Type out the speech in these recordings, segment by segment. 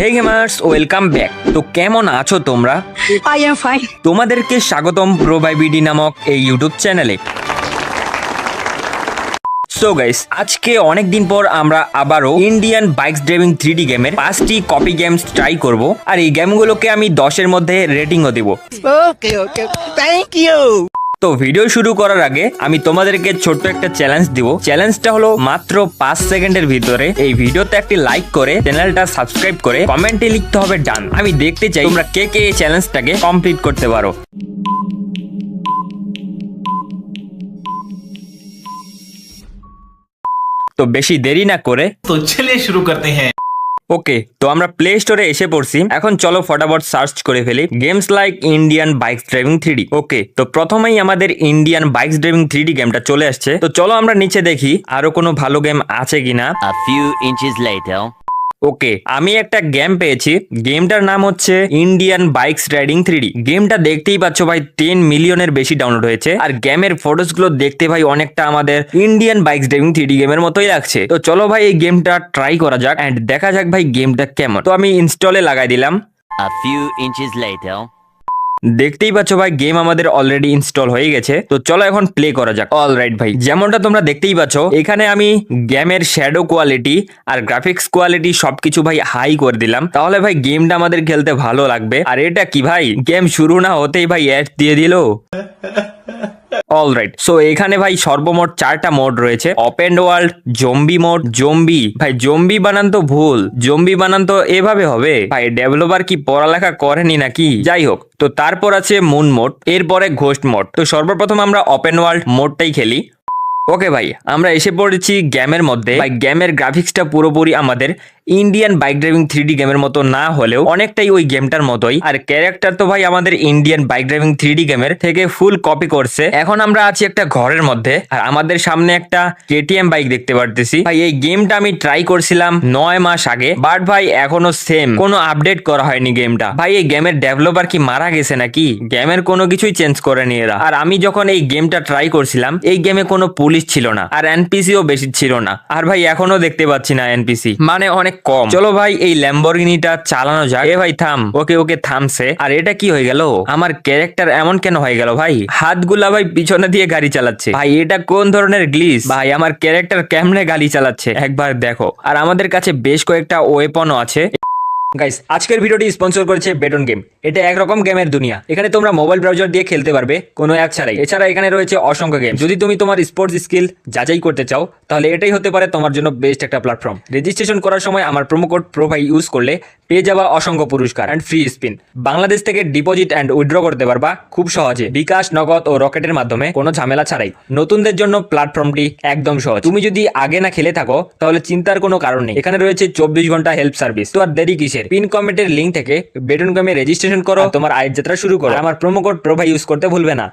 হে gamers welcome back তো কেমন আছো তোমরা I am fine. তোমাদেরকে স্বাগতম প্রো বাই বিডি নামক এই ইউটিউব চ্যানেলে সো গাইস আজকে অনেক দিন পর আমরা আবারও Indian bikes driving three D গেমের পাঁচটি কপি গেমস ট্রাই করব আর এই গেমগুলোকে আমি দশের মধ্যে রেটিংও দিব Okay, okay. Thank you. তো ভিডিও শুরু করার আগে আমি তোমাদেরকে ছোট্ট একটা চ্যালেঞ্জ দিব। চ্যালেঞ্জটা হলো মাত্র পাঁচ সেকেন্ডের ভিতরে এই ভিডিওতে একটি লাইক করে চ্যানেলটা সাবস্ক্রাইব করে কমেন্টে লিখতে হবে ডান আমি দেখতে চাই তোমরা কে কে এই চ্যালেঞ্জটাকে কমপ্লিট করতে পারো। তো বেশি দেরি না করে তো চলে শুরু করতে হ্যাঁ। ওকে তো আমরা প্লে স্টোরে এসে পড়ছি। এখন চলো ফটাফট সার্চ করে ফেলি। Games like Indian bikes driving three okay তো প্রথমেই আমাদের ইন্ডিয়ান বাইকস ড্রাইভিং থ্রি গেমটা চলে আসছে। তো চলো আমরা নিচে দেখি, আরও কোনো ভালো গেম আছে কিনা। A few later. ওকে, আমি একটা গেম পেয়েছি। গেমটার নাম হচ্ছে ইন্ডিয়ান বাইকস রাইডিং থ্রি গেমটা দেখতেই পাচ্ছ ভাই টেন মিলিয়নের বেশি ডাউনলোড হয়েছে। আর গেমের ফটোসগুলো দেখতে ভাই, অনেকটা আমাদের ইন্ডিয়ান বাইকস ড্রাইভিং থ্রি গেমের মতোই লাগছে। তো চলো ভাই, এই গেমটা ট্রাই করা যাক। অ্যান্ড দেখা যাক ভাই গেমটা কেমন। তো আমি ইনস্টলে লাগাই দিলাম। A few inches later. দেখতেই পাচ্ছ ভাই গেম আমাদের অলরেডি ইনস্টল হয়ে গেছে। তো চলো এখন প্লে করা যাক। অল রাইট ভাই, যেমনটা তোমরা দেখতেই পাচ্ছ, এখানে আমি গেমের শ্যাডো কোয়ালিটি আর গ্রাফিক্স কোয়ালিটি সবকিছু ভাই হাই করে দিলাম। তাহলে ভাই গেমটা আমাদের খেলতে ভালো লাগবে। আর এটা কি ভাই গেম শুরু না হতেই ভাই অ্যাড দিয়ে দিল? অল রাইট সো এখানে ভাই সর্বমোট চারটা মোড রয়েছে। Open world zombie mode zombie ভাই জম্বি বানান তো ভুল। জম্বি বানান তো এভাবে হবে। ভাই ডেভেলপার কি পড়ালেখা করেনি নাকি? যাই হোক, তো তারপর আছে মুন মোড এরপরে ঘোস্ট মোড তো সর্বপ্রথম আমরা ওপেন ওয়ার্ল্ড মোডটাই খেলি। ওকে ভাই, আমরা এসে পড়েছি গেমের মধ্যে। ভাই গেমের গ্রাফিক্সটা পুরোপুরি আমাদের ইন্ডিয়ান বাইক ড্রাইভিং থ্রি গেমের মতো না হলেও অনেকটাই ওই গেমটার মতোই। আর ক্যারেক্টার তো ভাই আমাদের ইন্ডিয়ান বাইক ড্রাইভিং থ্রি গেমের থেকে ফুল কপি করছে। এখন আমরা আছি একটা ঘরের মধ্যে। আর আমাদের সামনে একটা কেটিএম বাইক দেখতে পারতেছি। ভাই, এই গেমটা আমি ট্রাই করছিলাম নয় মাস আগে। বাট ভাই, এখনও সেম কোনো আপডেট করা হয়নি গেমটা ভাই, এই গেমের ডেভেলপার কি মারা গেছে নাকি? গেমের কোনো কিছুই চেঞ্জ করেনি এরা। আর আমি যখন এই গেমটা ট্রাই করছিলাম, এই গেমে কোনো পুলিশ ছিল না। আর এনপিসিও বেশি ছিল না। আর ভাই, এখনও দেখতে পাচ্ছি না এনপিসি মানে অনেক কম। চলো ভাই, এই ল্যাম্বরগিনিটা চালানো যাক। এ ভাই, থাম। ওকে ওকে, থামছে। আর এটা কি হয়ে গেল? আমার ক্যারেক্টার এমন কেন হয়ে গেল ভাই? হাতগুলা ভাই পিছনে দিয়ে গাড়ি চালাচ্ছে। ভাই, এটা কোন ধরনের গ্লিস ভাই, আমার ক্যারেক্টার কেমনে গাড়ি চালাচ্ছে? একবার দেখো। আর আমাদের কাছে বেশ কয়েকটা ওয়েপনও আছে। গাইস আজকের ভিডিওটি স্পন্সর করেছে বেটন গেম এটা একরকম গেমের দুনিয়া। এখানে তোমরা মোবাইল ব্রাউজার দিয়ে খেলতে পারবে, কোনো অ্যাপ ছাড়াই। এছাড়া এখানে রয়েছে অসংখ্য গেম যদি তুমি তোমার স্পোর্টস স্কিল যাচাই করতে চাও, তাহলে এটাই হতে পারে তোমার জন্য বেস্ট একটা প্ল্যাটফর্ম রেজিস্ট্রেশন করার সময় আমার কোড প্রোভাই ইউজ করলে পেয়ে যাওয়া অসংখ্য পুরস্কার অ্যান্ড ফ্রি স্পিন বাংলাদেশ থেকে ডিপোজিট অ্যান্ড উইথড্র করতে পারবা খুব সহজে। বিকাশ, নগদ ও রকেটের মাধ্যমে কোনো ঝামেলা ছাড়াই। নতুনদের জন্য প্ল্যাটফর্মটি একদম সহজ। তুমি যদি আগে না খেলে থাকো, তাহলে চিন্তার কোনো কারণ নেই। এখানে রয়েছে চব্বিশ ঘণ্টা হেল্প সার্ভিস তো আর দেরি কিসের পিন কমেন্টের লিঙ্ক থেকে বেটন কমে রেজিস্ট্রেশন করো তোমার আয়ের যাত্রা শুরু করো। আমার প্রোমো কোড প্রোভাই ইউজ করতে ভুলবে না।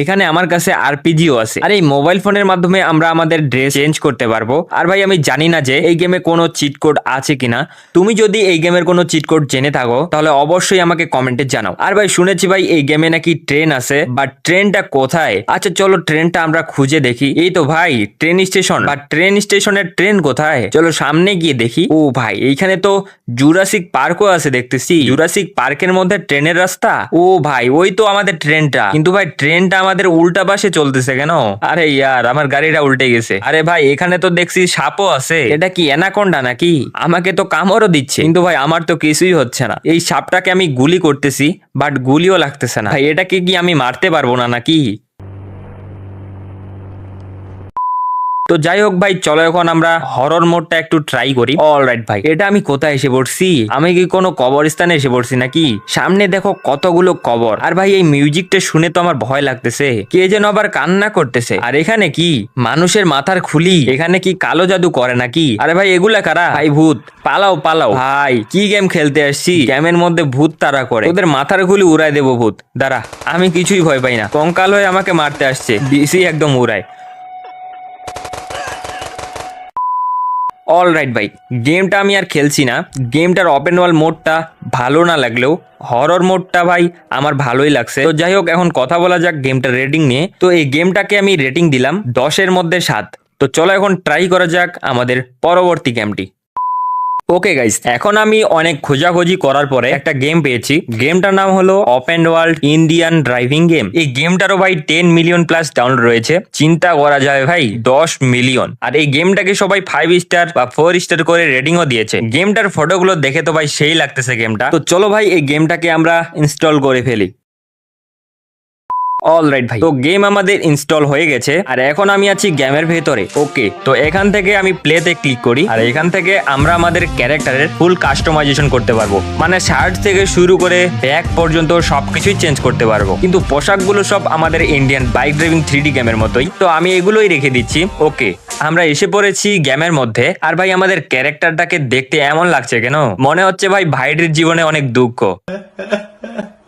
এখানে আমার কাছে আরপিজিও আছে। আর এই মোবাইল ফোনের মাধ্যমে আমরা আমাদের ড্রেস চেঞ্জ করতে পারব। আর ভাই, আমি জানি না যে এই গেমে কোনো চিট কোড আছে কিনা। তুমি যদি এই গেমের কোনো চিট কোড জেনে থাকো, তাহলে অবশ্যই আমাকে কমেন্টে জানাও। আর ভাই, শুনেছি ভাই, এই গেমে নাকি ট্রেন আছে বাট ট্রেনটা কোথায়? আচ্ছা চলো ট্রেনটা আমরা খুঁজে দেখি। এই তো ভাই ট্রেন স্টেশন বা ট্রেন স্টেশনের ট্রেন কোথায়? চলো সামনে গিয়ে দেখি। ও ভাই, এইখানে তো জুরাসিক পার্কও আছে দেখতেছি। জুরাসিক পার্কের মধ্যে ট্রেনের রাস্তা? ও ভাই, ওই তো আমাদের ট্রেনটা কিন্তু ভাই ট্রেনটা আমাদের উল্টা পাশে চলতেছে কেন? আরে ইয়ার, আমার গাড়িটা উল্টে গেছে। আরে ভাই, এখানে তো দেখছি সাপও আছে। এটা কি এনাকোন্ডা নাকি? আমাকে তো কামড়ও দিচ্ছে। কিন্তু ভাই, আমার তো কিছুই হচ্ছে না। এই সাপটাকে আমি গুলি করতেছি, বাট গুলিও লাগতেছে না। ভাই, এটাকে কি আমি মারতে পারব না নাকি? তো যাই হোক ভাই, চলো এখন আমরা হরর মোডটা একটু ট্রাই করি। অল রাইট ভাই, এটা আমি কোথায় এসে পড়ছি? আমি কি কোনো কবরস্থানে এসে পড়ছি নাকি? সামনে দেখো কতগুলো কবর। আর ভাই, এই মিউজিকটা শুনে তো আমার ভয় লাগতেছে। কে যেন আবার কান্না করতেছে। আর এখানে কি? মানুষের মাথার খুলি। এখানে কি কালো জাদু করে নাকি? আরে ভাই, এগুলা কারা? ভাই, ভূত। পালাও পালাও। ভাই, কি গেম খেলতে আসছি? গেমের মধ্যে ভূত তারা করে। ওদের মাথার খুলি উড়াই দেবো ভূত। দাঁড়া, আমি কিছুই ভয় পাই না। কঙ্কাল হয়ে আমাকে মারতে আসছে। ডিসি একদম উড়ায়। অল রাইট ভাই গেমটা আমি আর খেলছি না। গেমটার ওপেন ওয়াল মোডটা ভালো না লাগলেও হরর মোডটা ভাই আমার ভালোই লাগছে। তো যাই হোক, এখন কথা বলা যাক গেমটার রেটিং নিয়ে। তো এই গেমটাকে আমি রেটিং দিলাম দশের মধ্যে সাত। তো চলো এখন ট্রাই করা যাক আমাদের পরবর্তী গেমটি ওকে গাইস এখন আমি অনেক খোঁজাখুঁজি করার পরে একটা গেম পেয়েছি। গেমটার নাম হলো open world Indian driving game এই গেমটারও ভাই টেন মিলিয়ন প্লাস ডাউনলোড রয়েছে। চিন্তা করা যায় ভাই, দশ মিলিয়ন আর এই গেমটাকে সবাই ফাইভ স্টার বা ফোর স্টার করে রেটিংও দিয়েছে। গেমটার ফটোগুলো দেখে তো ভাই সেই লাগতেছে গেমটা তো চলো ভাই, এই গেমটাকে আমরা ইনস্টল করে ফেলি। অল রাইট ভাই। তো গেম আমাদের ইনস্টল হয়ে গেছে আর এখন আমি আছি গেমের ভেতরে। ওকে তো এখান থেকে আমি প্লেতে ক্লিক করি আর এখান থেকে আমরা আমাদের ক্যারেক্টারের ফুল কাস্টমাইজেশন করতে পারব। মানে শার্ট থেকে শুরু করে ব্যাগ পর্যন্ত সবকিছুই চেঞ্জ করতে পারব। কিন্তু পোশাকগুলো সব আমাদের ইন্ডিয়ান বাইক ড্রাইভিং থ্রি গেমের মতোই। তো আমি এগুলোই রেখে দিচ্ছি। ওকে আমরা এসে পড়েছি গেমের মধ্যে। আর ভাই আমাদের ক্যারেক্টারটাকে দেখতে এমন লাগছে কেন? মনে হচ্ছে ভাই ভাইটির জীবনে অনেক দুঃখ।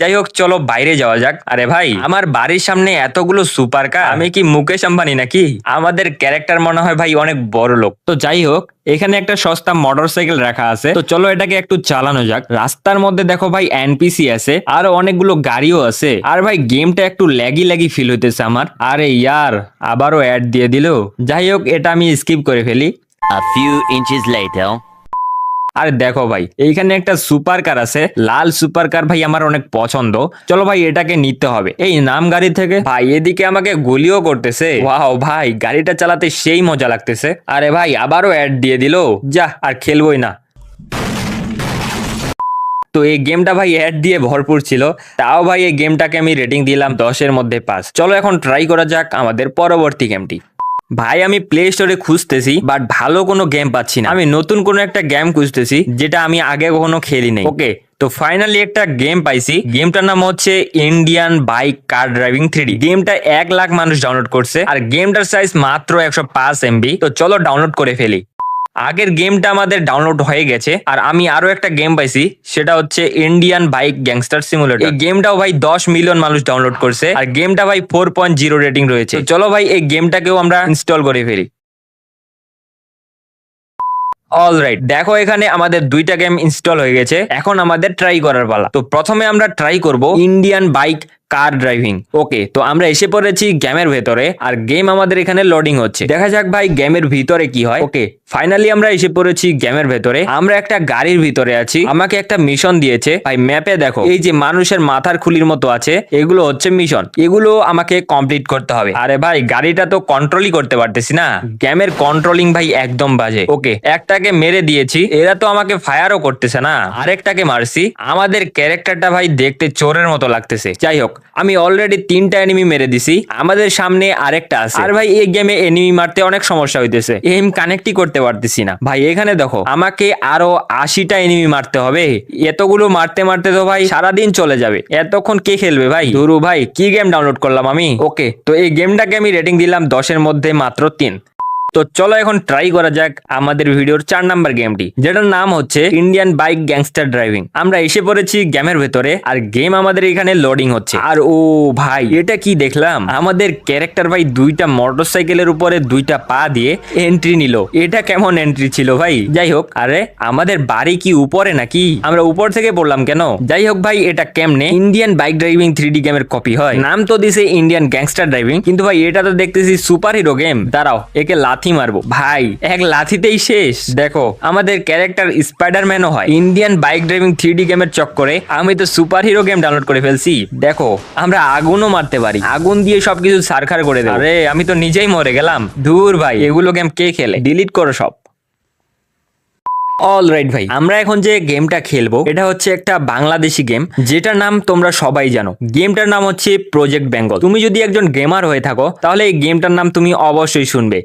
যাই হোক চলো বাইরে যাওয়া যাক। আরে ভাই, আমার বাড়ির সামনে এতগুলো সুপার কার, আমি কি মুকেশ আম্বানি নাকি? আমাদের ক্যারেক্টার মনে হয় ভাই অনেক বড় লোক। তো যাই হোক এখানে একটা সস্তা মোটর সাইকেল রাখা আছে। তো চলো এটাকে একটু চালানো যাক। রাস্তার মধ্যে দেখো ভাই এনপিসি আছে, আর অনেকগুলো গাড়িও আছে। আর ভাই, গেমটা একটু ল্যাগি ল্যাগি ফিল হইতেছে আমার। আরে ইয়ার, আবারও অ্যাড দিয়ে দিল। যাই হোক এটা আমি স্কিপ করে ফেলি। A few inches later. আর দেখো ভাই, এইখানে একটা সুপার কার আছে। লাল সুপার কার ভাই আমার অনেক পছন্দ। চলো ভাই, এটাকে নিতে হবে। এই নাম গাড়ি থেকে ভাই, এদিকে আমাকে গুলিও করতেছে। ওয়াও ভাই, গাড়িটা চালাতে সেই মজা লাগতেছে। আরে ভাই, আবারও অ্যাড দিয়ে দিল। যা আর খেলবই না। তো এই গেমটা ভাই অ্যাড দিয়ে ভরপুর ছিল। তাও ভাই, এই গেমটাকে আমি রেটিং দিলাম দশের মধ্যে পাস চলো এখন ট্রাই করা যাক আমাদের পরবর্তী গেমটি ভাই, আমি প্লে স্টোরে খুঁজতেছি বাট ভালো কোনো গেম পাচ্ছি না। আমি নতুন কোনো একটা গেম খুঁজতেছি, যেটা আমি আগে কখনো খেলি নাই। ওকে তো ফাইনালি একটা গেম পাইছি। গেমটার নাম হচ্ছে Indian bike car driving three গেমটা এক লাখ মানুষ ডাউনলোড করছে, আর গেমটার সাইজ মাত্র একশো পাঁচ এমবি তো চলো ডাউনলোড করে ফেলি। আগের গেমটা আমাদের ডাউনলোড হয়ে গেছে। আর আমি আরও একটা গেম পাইছি, সেটা হচ্ছে ইন্ডিয়ান বাইক গ্যাংস্টার সিমুলেটর এই গেমটাও ভাই দশ মিলিয়ন মানুষ ডাউনলোড করছে, আর গেমটা ভাই ফোর পয়েন্ট জিরো রেটিং রয়েছে। চলো ভাই এই গেমটাকেও আমরা ইনস্টল করে ফেলি। অল রাইট দেখো এখানে আমাদের দুইটা গেম ইনস্টল হয়ে গেছে, এখন আমাদের ট্রাই করার পালা। তো প্রথমে আমরা ট্রাই করব Indian bike car driving okay তো আমরা এসে পড়েছি গেমের ভেতরে, আর গেম আমাদের এখানে লোডিং হচ্ছে। দেখা যাক ভাই গেমের ভিতরে কি হয়। ওকে ফাইনালি আমরা এসে পড়েছি গেমের ভেতরে। আমরা একটা গাড়ির ভিতরে আছি। আমাকে একটা মিশন দিয়েছে। ভাই ম্যাপে দেখো, এই যে মানুষের মাথার খুলির মতো আছে, এগুলো হচ্ছে মিশন এগুলো আমাকে কমপ্লিট করতে হবে। আরে ভাই, গাড়িটা তো কন্ট্রোলই করতে পারতেছি না। গেমের কন্ট্রোলিং ভাই একদম বাজে। ওকে একটাকে মেরে দিয়েছি। এরা তো আমাকে ফায়ারও করতেছে না। আরেকটাকে মারছি। আমাদের ক্যারেক্টারটা ভাই দেখতে চোরের মতো লাগতেছে। যাই হোক আমি অলরেডি তিনটা এনিমি মেরে দিছি। আমাদের সামনে আরেকটা আছে। আর ভাই, এই গেমে এনিমি মারতে অনেক সমস্যা হইতেছে। এম কানেক্টই করতে পারতেছি না। ভাই, এখানে দেখো, আমাকে আরও আশিটা এনিমি মারতে হবে। এতগুলো মারতে মারতে তো ভাই সারাদিন চলে যাবে। এতক্ষণ কে খেলবে ভাই? ধরু ভাই, কি গেম ডাউনলোড করলাম আমি? ওকে তো এই গেমটাকে আমি রেটিং দিলাম দশের মধ্যে মাত্র তিন। তো চলো এখন ট্রাই করা যাক আমাদের ভিডিওর চার নাম্বার গেমটি যেটার নাম হচ্ছে ইন্ডিয়ান বাইক গ্যাংস্টার ড্রাইভিং আমরা এসে পড়েছি গেমের ভেতরে, আর গেম আমাদের এখানে লোডিং হচ্ছে। আর ও ভাই, এটা কি দেখলাম? আমাদের ক্যারেক্টার ভাই দুইটা মোটরসাইকেলের উপরে দুইটা পা দিয়ে এন্ট্রি নিল। এটা কেমন এন্ট্রি ছিল ভাই? যাই হোক, আরে, আমাদের বাড়ি কি উপরে নাকি? আমরা উপর থেকে পড়লাম কেন? যাই হোক ভাই, এটা কেমনে? Indian bike driving three D গেমের কপি হয়। নাম তো দিছে ইন্ডিয়ান গ্যাংস্টার ড্রাইভিং কিন্তু ভাই, এটা তো দেখতেছি সুপার হিরো গেম দাঁড়াও, একে লাথি মারবো। ভাই, এক লাথিতেই শেষ। দেখো, আমাদের ক্যারেক্টার স্পাইডারম্যানও হয়। Indian bike driving three D গেমের চক্করে আমি তো সুপার হিরো গেম ডাউনলোড করে ফেলছি। দেখো, আমরা আগুনও মারতে পারি। আগুন দিয়ে সবকিছু সারখার করে দেবো। আরে, আমি তো নিজেই মরে গেলাম। দূর ভাই, এগুলো গেম কে খেলে? ডিলিট করো সব। অল রাইট ভাই, আমরা এখন যে গেমটা খেলব, এটা হচ্ছে একটা বাংলাদেশি গেম, যেটার নাম তোমরা সবাই জানো। গেমটার নাম হচ্ছে প্রজেক্ট বেঙ্গল তুমি যদি একজন গেমার হয়ে থাকো, তাহলে এই গেমটার নাম তুমি অবশ্যই শুনবে।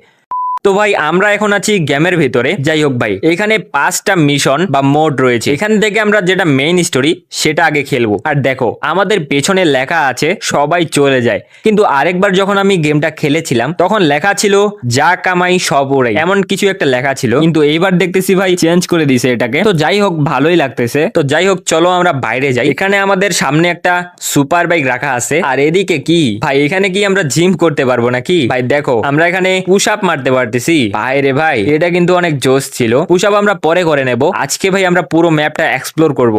তো ভাই, আমরা এখন আছি গেমের ভিতরে। যাই হোক ভাই, এখানে পাঁচটা মিশন বা মোড রয়েছে। এখান থেকে আমরা যেটা মেইন স্টোরি সেটা আগে খেলব। আর দেখো, আমাদের পেছনে লেখা আছে, সবাই চলে যায়। কিন্তু আরেকবার যখন আমি গেমটা খেলেছিলাম, তখন লেখা ছিল, যা কামাই সব ওরাই। এমন কিছু একটা লেখা ছিল। কিন্তু এইবার দেখতেছি ভাই চেঞ্জ করে দিছে এটাকে। তো যাই হোক, ভালোই লাগতেছে। তো যাই হোক, চলো আমরা বাইরে যাই। এখানে আমাদের সামনে একটা সুপার বাইক রাখা আছে। আর এদিকে কি? ভাই, এখানে কি আমরা জিম করতে পারব নাকি? ভাই, দেখো, আমরা এখানে পুশ আপ মারতে পারতেছি? ভাই রে ভাই, এটা কিন্তু অনেক জোশ ছিল। পুশ আমরা পরে করে নেব। আজকে ভাই আমরা পুরো ম্যাপটা এক্সপ্লোর করব।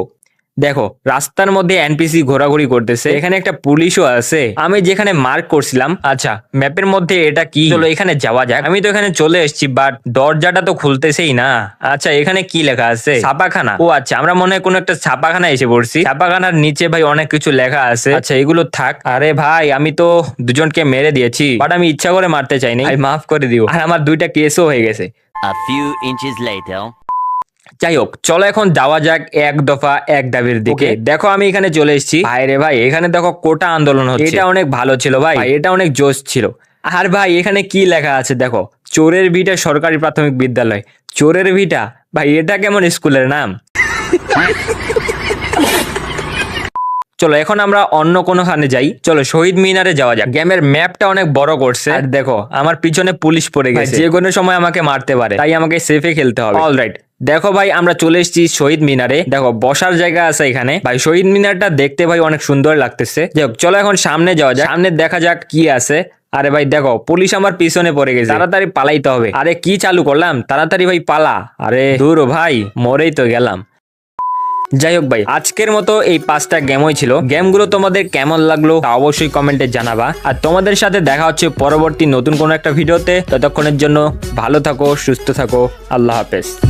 দেখো, রাস্তার মধ্যে এনপিসি ঘোরাঘুরি করতেছে, এখানে একটা পুলিশও আছে। আমি যেখানে মার্ক করছিলাম আচ্ছা ম্যাপের মধ্যে এটা কি? চলো, এখানে যাওয়া যাক। আমি তো এখানে চলে এসেছি বাট দরজাটা তো খুলতেছেই না। আচ্ছা এখানে কি লেখা আছে? ছাপাখানা। ও আচ্ছা আমরা মনে হয় কোনো একটা ছাপাখানা এসে পড়ছি। ছাপাখানার নিচে ভাই অনেক কিছু লেখা আছে। আচ্ছা এগুলো থাক। আরে ভাই, আমি তো দুজনকে মেরে দিয়েছি বাট আমি ইচ্ছা করে মারতে চাইনি। মাফ করে দিও। আর আমার দুইটা কেসও হয়ে গেছে। A few inches later. যাই হোক চলো এখন যাওয়া যাক এক দফা এক দাবির দিকে। দেখো আমি এখানে চলে এসেছি। ভাই রে ভাই এখানে দেখো কোটা আন্দোলন হচ্ছে। এটা অনেক ভালো ছিল ভাই। এটা অনেক জোশ ছিল। আর ভাই এখানে কি লেখা আছে দেখো? চোরের ভিটা সরকারি প্রাথমিক বিদ্যালয়। চোরের ভিটা? ভাই এটা কেমন স্কুলের নাম? চলো এখন আমরা অন্য কোনোখানে যাই। চলো শহীদ মিনারে যাওয়া যাক। গেমের ম্যাপটা অনেক বড় করছে। আর দেখো আমার পিছনে পুলিশ পড়ে গেছে। যে কোনো সময় আমাকে মারতে পারে। তাই আমাকে সেফে খেলতে হবে। অলরাইট দেখো ভাই, আমরা চলে এসেছি শহীদ মিনারে। দেখো, বসার জায়গা আছে এখানে। ভাই, শহীদ মিনারটা দেখতে ভাই অনেক সুন্দর লাগতেছে। যাই হোক, চলো এখন সামনে যাওয়া যাক। সামনে দেখা যাক কি আছে। আরে ভাই, দেখো, পুলিশ আমার পিছনে পড়ে গেছে। তাড়াতাড়ি পালাইতে হবে। আরে, কি চালু করলাম? তাড়াতাড়ি ভাই, পালা। আরে, দূর ভাই, মরেই তো গেলাম। যাই হোক ভাই, আজকের মতো এই পাঁচটা গেমই ছিল। গেমগুলো তোমাদের কেমন লাগল তা অবশ্যই কমেন্টে জানাবা। আর তোমাদের সাথে দেখা হচ্ছে পরবর্তী নতুন কোনো একটা ভিডিওতে। ততক্ষণের জন্য ভালো থাকো, সুস্থ থাকো। আল্লাহ হাফেজ।